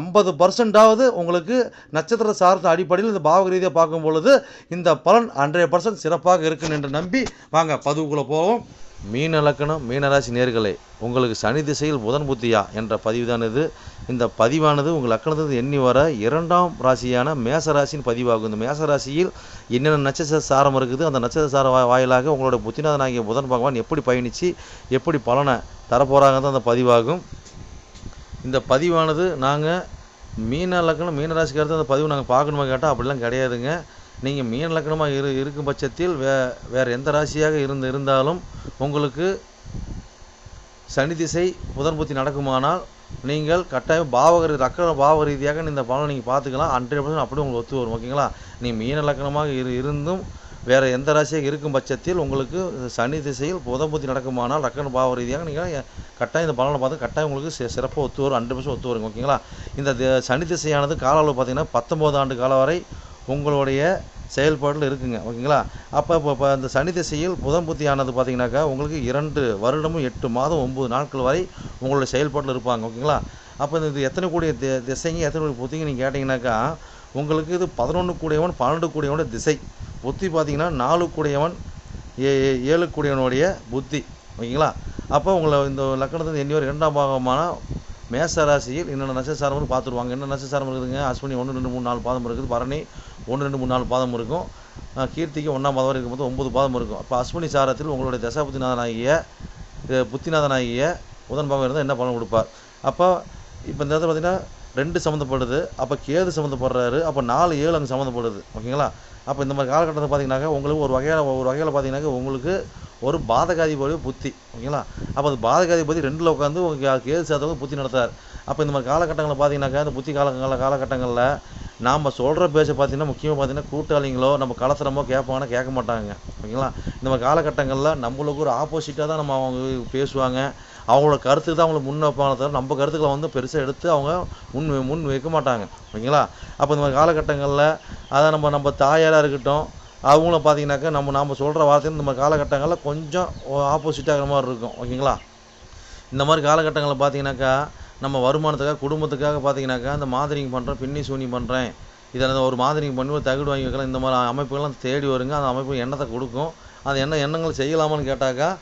ஐம்பது பர்சன்டாவது உங்களுக்கு நட்சத்திர சார்ந்த அடிப்படையில் இந்த பாவக ரீதியாக பார்க்கும் பொழுது இந்த பலன் ஹண்ட்ரட் பர்சன்ட் சிறப்பாக இருக்குன்னு என்று நம்பி வாங்க பதிவுக்குள்ளே போவோம். மீன இலக்கணம் மீனராசி நேர்களே உங்களுக்கு சனி திசையில் புதன் புத்தியா என்ற பதிவு தான் இது இந்த பதிவானது உங்கள் லக்கணத்திலிருந்து எண்ணி வர இரண்டாம் ராசியான மேச ராசியின் பதிவாகும். இந்த மேச ராசியில் என்னென்ன நட்சத்திர சாரம் இருக்குது அந்த நட்சத்திர சார வாயிலாக உங்களோட புத்திநாதனாகிய புதன் பகவான் எப்படி பயணித்து எப்படி பலனை தரப்போகிறாங்க தான் அந்த பதிவாகும். இந்த பதிவானது நாங்கள் மீன லக்கணம் மீன ராசிக்காரத்தை அந்த பதிவு நாங்கள் பார்க்கணுமா கேட்டால் அப்படிலாம் கிடையாதுங்க. நீங்கள் மீன லக்கணமாக இரு இருக்கும் பட்சத்தில் வே வேறு எந்த ராசியாக இருந்து இருந்தாலும் உங்களுக்கு சனி திசை புதன் புத்தி நடக்குமானால் நீங்கள் கட்டாயம் பாவக ரீ- லக்கண ரீதியாக இந்த பலனை நீங்கள் பார்த்துக்கலாம். ஹண்ட்ரட் பர்சன்ட் அப்படியே உங்களுக்கு ஒத்து வரும் ஓகேங்களா? நீ மீன லக்கணமாக இரு இருந்தும் வேறு எந்த ராசியாக இருக்கும் பட்சத்தில் உங்களுக்கு சனி திசையில் புதன் புத்தி நடக்குமானால் லக்கண பாவ ரீதியாக நீங்கள் கட்டாயம் இந்த பலனை பார்த்து கட்டாயம் உங்களுக்கு சிறப்பாக ஒத்து வரும் ஹண்ட்ரட் பர்சன்ட் ஒத்து வருங்க ஓகேங்களா? இந்த சனி திசையானது கால அளவு பார்த்தீங்கன்னா பத்தொம்போது ஆண்டு காலம் வரை உங்களுடைய செயல்பாட்டில் இருக்குங்க ஓகேங்களா? அப்போ இப்போ இப்போ இந்த சனி திசையில் புதன் புத்தியானது பார்த்தீங்கன்னாக்கா உங்களுக்கு இரண்டு வருடமும் எட்டு மாதம் ஒம்பது நாட்கள் வரை உங்களுடைய செயல்பாட்டில் இருப்பாங்க ஓகேங்களா? அப்போ இந்த இது எத்தனை கூடிய தி திசைங்க எத்தனை கூடிய புத்திங்க நீங்கள் கேட்டிங்கனாக்கா உங்களுக்கு இது பதினொன்று கூடியவன் பன்னெண்டு கூடியவனோட திசை. புத்தி பார்த்தீங்கன்னா நாலு கூடியவன் ஏ ஏழு கூடியவனுடைய புத்தி. ஓகேங்களா? அப்போ உங்களை இந்த லக்கணத்தில் எண்ணி ஒரு இரண்டாம் பாகமான மேச ராசியில் என்னென்ன நட்சத்திரம் பார்த்துருவாங்க. என்ன நட்சசாரம் இருக்குதுங்க? அஸ்வினி ஒன்று ரெண்டு மூணு நாலு பாதம் இருக்குது. பரணி ஒன்று ரெண்டு மூணு நாலு பாதம் இருக்கும். கீர்த்திக்கு ஒன்றாம் பாதம் இருக்கும் போது ஒன்பது பாதம் இருக்கும். அப்போ அஸ்வினி சாரத்தில் உங்களுடைய தசாபுத்திநாதனாகிய இது புத்திநாதனாகிய புதன் பாகம் இருந்தால் என்ன பலன் கொடுப்பார்? அப்போ இப்போ இந்த இடத்துல பார்த்தீங்கன்னா ரெண்டு சம்மந்தப்படுது அப்போ கேது சம்மந்தப்படுறாரு அப்போ நாலு ஏழு அங்கே சம்மந்தப்படுது. ஓகேங்களா? அப்போ இந்த மாதிரி காலகட்டத்தில் பார்த்தீங்கன்னாக்கா உங்களுக்கு ஒரு வகையான ஒரு வகையில் பார்த்தீங்கன்னாக்கா உங்களுக்கு ஒரு பாதகாதிபதி புத்தி. ஓகேங்களா? அப்போ அந்த பாதகாதிபதி ரெண்டில் உட்காந்து உங்களுக்கு கேது சாதகம் புத்தி நடத்தார் அப்போ இந்த மாதிரி காலகட்டங்களில் பார்த்தீங்கன்னாக்கா இந்த புத்தி காலங்களில் கால காலகட்டங்களில் நாம் சொல்கிற பேச்ச பார்த்தீங்கன்னா முக்கியமாக பார்த்தீங்கன்னா கூட்டாளிங்களோ நம்ம கலசரமோ கேட்பாங்கன்னா கேட்க மாட்டாங்க. ஓகேங்களா? இந்த மாதிரி காலகட்டங்களில் நம்மளுக்கு ஒரு ஆப்போசிட்டாக தான் நம்ம அவங்க பேசுவாங்க. அவங்களோட கருத்து தான் அவங்களுக்கு முன் வைப்பாங்க தவிர நம்ம கருத்துக்களை வந்து பெருசாக எடுத்து அவங்க முன் முன் வைக்க மாட்டாங்க. ஓகேங்களா? அப்போ இந்த மாதிரி காலகட்டங்களில் அதை நம்ம நம்ம தாயாராக இருக்கட்டும் அவங்களும் பார்த்தீங்கன்னாக்கா நம்ம நாம் சொல்கிற வார்த்தையில் இந்த மாதிரி காலகட்டங்களில் கொஞ்சம் ஆப்போசிட்டாகிற மாதிரி இருக்கும். ஓகேங்களா? இந்த மாதிரி காலகட்டங்களில் பார்த்தீங்கன்னாக்கா நம்ம வருமானத்துக்காக குடும்பத்துக்காக பார்த்தீங்கன்னாக்கா அந்த மாதிரிங் பண்ணுறேன் பின்னி சூனி பண்ணுறேன் இதில் ஒரு மாதிரிங் பண்ணி ஒரு தகுடு வாங்கி வைக்கலாம். இந்த மாதிரி அமைப்புகள்லாம் தேடி வருங்க. அந்த அமைப்பு எண்ணத்தை கொடுக்கும். அது என்ன எண்ணங்கள் செய்யலாமான்னு கேட்டாக்கா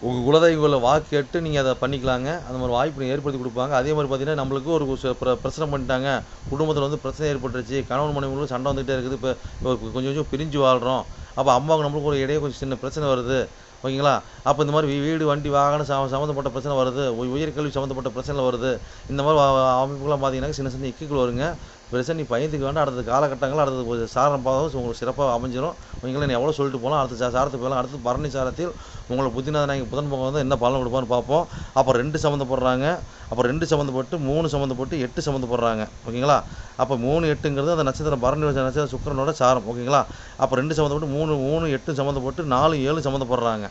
உங்கள் குலதெய்வங்களை வாக்கு கேட்டு நீங்கள் அதை பண்ணிக்கலாங்க. அந்த மாதிரி வாய்ப்பு ஏற்படுத்தி கொடுப்பாங்க. அதே மாதிரி பார்த்தீங்கன்னா நம்மளுக்கு ஒரு பிர- பிரச்சனை பண்ணிட்டாங்க. குடும்பத்தில் வந்து பிரச்சனை ஏற்பட்டுருச்சு. கணவன் மனைவிகளும் சண்டை வந்துகிட்டே இருக்குது. இப்போ இப்போ கொஞ்சம் கொஞ்சம் பிரிஞ்சு வாழ்கிறோம் அப்போ அம்மாவுக்கு நம்மளுக்கு ஒரு இடையே கொஞ்சம் சின்ன பிரச்சனை வருது. ஓகேங்களா? அப்போ இந்த மாதிரி வீடு வண்டி வாகனம் சம்ம சம்மந்தப்பட்ட பிரச்சனை வருது. உயர்கல்வி சம்மந்தப்பட்ட பிரச்சனை வருது. இந்த மாதிரி வ- அமைப்புகள்லாம் பார்த்தீங்கன்னா சின்ன சின்ன இக்குகள் வருங்க. பெருசாக நீ பயந்துக்க வேண்டாம். அடுத்த காலகட்டங்கள் அடுத்தது சாரம் பாதம் உங்களுக்கு சிறப்பாக அமைஞ்சிடும் உங்களை நீ எவ்வளோ சொல்லிட்டு போகலாம் அடுத்த சாரத்துக்கு போகலாம் அடுத்து பரணி சாரத்தில் உங்களை புத்திநாதன் புதன் பகவான் வந்து என்ன பலன் கொடுப்பான்னு பார்ப்போம். அப்போ ரெண்டு சம்மந்தப்படுறாங்க. அப்போ ரெண்டு சம்மந்தப்பட்டு மூணு சம்மந்தப்பட்டு எட்டு சம்மந்தப்படுறாங்க. ஓகேங்களா? அப்போ மூணு எட்டுங்கிறது அந்த நட்சத்திரம் பரணி வச்ச நட்சத்திரம் சுக்கிரனோட சாரம். ஓகேங்களா? அப்போ ரெண்டு சம்மந்தப்பட்டு மூணு மூணு எட்டு சம்மந்தப்பட்டு நாலு ஏழு சம்மந்தப்படுறாங்க.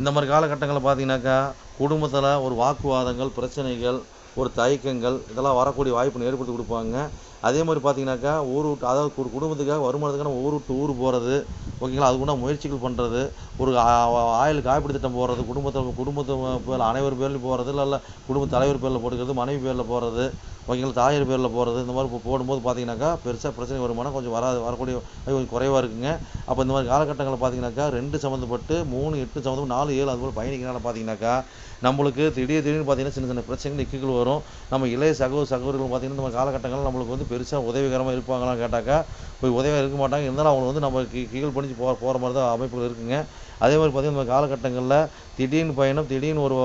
இந்த மாதிரி காலகட்டங்களில் பார்த்தீங்கன்னாக்கா குடும்பத்தில் ஒரு வாக்குவாதங்கள் பிரச்சனைகள் ஒரு தயக்கங்கள் இதெல்லாம் வரக்கூடிய வாய்ப்பு ஏற்படுத்தி கொடுப்பாங்க. அதே மாதிரி பார்த்தீங்கன்னாக்கா ஊர் விட்டு அதாவது ஒரு குடும்பத்துக்காக வருமானத்துக்காக நம்ம ஊர் விட்டு ஊர் போகிறது ஓகேங்களா அதுக்குண்டா முயற்சிகள் பண்ணுறது ஒரு ஆ- ஆயுள் காப்பீடு திட்டம் போடுறது குடும்பத்தை குடும்பத்து பேரில் அனைவர் பேர்லையும் போகிறது இல்லை இல்லை குடும்ப தலைவர் பேரில் போட்டுக்கிறது மனைவி பேரில் போகிறது ஓகேங்களா தாயார் பேரில் போகிறது இந்த மாதிரி இப்போ போடும்போது பார்த்தீங்கன்னாக்கா பெருசாக பிரச்சனை வருமானம் கொஞ்சம் வராது வரக்கூடிய கொஞ்சம் குறைவாக இருக்குங்க. அப்போ இந்த மாதிரி காலகட்டங்களில் பார்த்தீங்கன்னாக்கா ரெண்டு சம்மந்தப்பட்டு மூணு எட்டு சம்மந்தப்பட்டு நாலு ஏழு அது போல் பயணிக்கிறனால பார்த்தீங்கன்னாக்கா நம்மளுக்கு திடீர் திடீர்னு பார்த்தீங்கன்னா சின்ன சின்ன பிரச்சனைகள் இக்குகள் வரும். நம்ம இளைய சகோ சகோதரர்கள் பார்த்தீங்கன்னா இந்த மாதிரி காலகட்டங்களில் நம்மளுக்கு வந்து பெருசாக உதவிகரமாக இருப்பாங்களான்னு கேட்டாக்கா போய் உதவியாக இருக்க மாட்டாங்க. இருந்தாலும் அவங்க வந்து நம்ம கீ கீழ் பணிஞ்சு போகிற போகிற மாதிரி தான் அமைப்புகள் இருக்குங்க. அதே மாதிரி பார்த்திங்கன்னா நம்ம காலகட்டங்களில் திடீர்னு பயணம் திடீர்னு ஒரு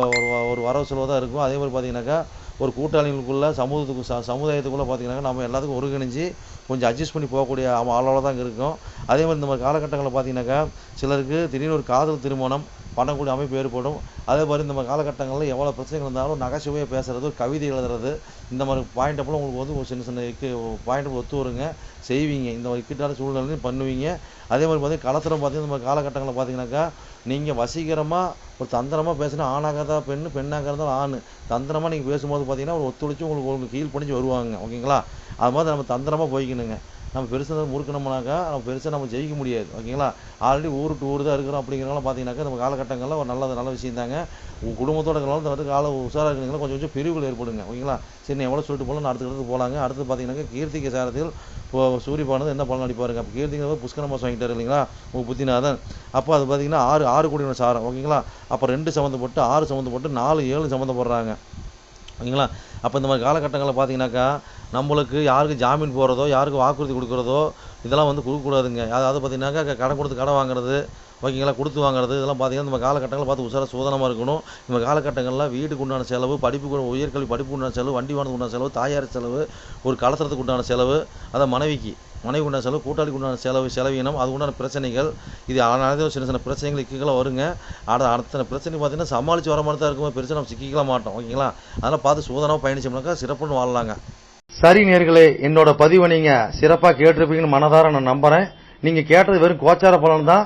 ஒரு வரவு செலவு தான் இருக்கும். அதே மாதிரி பார்த்தீங்கன்னாக்கா ஒரு கூட்டாளிகளுக்குள்ளே சமூகத்துக்கு ச சமுதாயத்துக்குள்ளே பார்த்திங்கனாக்கா நம்ம எல்லாத்துக்கும் ஒருங்கிணைஞ்சு கொஞ்சம் அட்ஜஸ்ட் பண்ணி போகக்கூடிய ஆம- அளவில் தான் இருக்கும். அதே மாதிரி இந்த மாதிரி காலகட்டங்களில் பார்த்தீங்கன்னாக்கா சிலருக்கு திடீர்னு ஒரு காதல் திருமணம் பண்ணக்கூடிய அமைப்பு ஏற்படும். அதே மாதிரி இந்த மாதிரி காலகட்டங்களில் எவ்வளோ பிரச்சனைகள் இருந்தாலும் நகைச்சுவையாக பேசுறது கவிதை எழுதுறது இந்த மாதிரி பாயிண்ட் அப்போ உங்களுக்கு வந்து ஒரு சின்ன சின்ன இக்கு பாயிண்ட் ஒத்து வருங்க. செய்வீங்க. இந்த மாதிரி இக்கட்டான சூழ்நிலையும் பண்ணுவீங்க. அதே மாதிரி பார்த்தீங்கன்னா களத்தில் பார்த்தீங்கன்னா இந்த மாதிரி காலகட்டங்களில் பார்த்தீங்கன்னாக்கா நீங்கள் வசீகரமாக ஒரு தந்திரமாக பேசினா ஆணாகிறதா பெண்ணு பெண்ணாக இருந்தாலும் ஆண். தந்திரமாக நீங்கள் பேசும்போது பார்த்தீங்கன்னா ஒரு ஒத்துழைச்சி உங்களுக்கு உங்களுக்கு கீழ் பண்ணிச்சு வருவாங்க. ஓகேங்களா? அது மாதிரி நம்ம தந்திரமாக போய்க்கணுங்க. நம்ம பெருசாக முறுக்கணும்னாக்கா நம்ம பெருசாக நம்ம ஜெயிக்க முடியாது. ஓகேங்களா? ஆல்ரெடி ஊருக்கு ஊர் தான் இருக்கிறோம் அப்படிங்கிறவங்களாம் பார்த்தீங்கன்னாக்கா நம்ம காலகட்டங்களில் ஒரு நல்ல நல்ல விஷயம் தாங்க. உங்கள் குடும்பத்தோட இருக்கிறனால இந்த வந்து கால உஷாராக இருக்கிறீங்களா? கொஞ்சம் கொஞ்சம் பிரிவுகள் ஏற்படுங்க. ஓகேங்களா? சரி நான் எவ்வளோ சொல்லிட்டு போகலாம் அடுத்த இடத்துக்கு போகலாங்க அடுத்து பார்த்தீங்கன்னாக்கா கீர்த்திக சாரத்தில் இப்போ சூரியபானது என்ன பலன் அடிப்பாருங்க அப்போ கீர்த்திகை புஷ்கர மாதம் வாங்கிட்டார் இல்லைங்களா? உங்கள் புத்திநாதன். அப்போ அது பார்த்தீங்கன்னா ஆறு ஆறு கோடி சாரம். ஓகேங்களா? அப்போ ரெண்டு சம்மந்தப்பட்டு ஆறு சம்மந்தப்பட்டு நாலு ஏழு சம்மந்தப்படுறாங்க. ஓகேங்களா? அப்போ இந்த மாதிரி காலகட்டங்களில் பார்த்தீங்கன்னாக்கா நம்மளுக்கு யாருக்கு ஜாமீன் போகிறதோ யாருக்கு வாக்குறுதி கொடுக்குறதோ இதெல்லாம் வந்து கொடுக்கக்கூடாதுங்க அதாவது பார்த்தீங்கன்னாக்கா க- கடன் கொடுத்து கடன் வாங்குறது ஓகேங்களா கொடுத்து வாங்குறது இதெல்லாம் பார்த்தீங்கன்னா நம்ம காலகட்டங்களில் பார்த்து உசார சூதனமாக இருக்கணும். இந்த காலகட்டங்களில் வீட்டுக்கு உண்டான செலவு படிப்புக்கு உயர்கல்வி படிப்புக்கு உண்டான செலவு வண்டி வாங்குறதுக்கு உண்டான செலவு தாயார் செலவு ஒரு கலத்துறதுக்கு உண்டான செலவு அதான் மனைவிக்கு. மனைவி உண்டான செலவு கூட்டாளிக்கு உண்டான செலவு செலவினம் அது உண்டான பிரச்சனைகள். இது அனைத்தும் சின்ன சின்ன பிரச்சனைகள் இக்குகளை வருங்க. ஆனால் அடுத்த பிரச்சனை பார்த்தீங்கன்னா சமாளித்து வர மாதிரி தான் இருக்கும் பெருசாக நம்ம சிக்கிக்கலாம் மாட்டோம். ஓகேங்களா? அதனால் பார்த்து சூதனமாக பயணிச்சோம்னாக்கா சிறப்புன்னு வாழலாங்க. சரி நேர்களே என்னோட பதிவை நீங்கள் சிறப்பாக கேட்டிருப்பீங்கன்னு மனதார நான் நம்புகிறேன் நீங்கள் கேட்டது வெறும் கோச்சார பலன் தான்.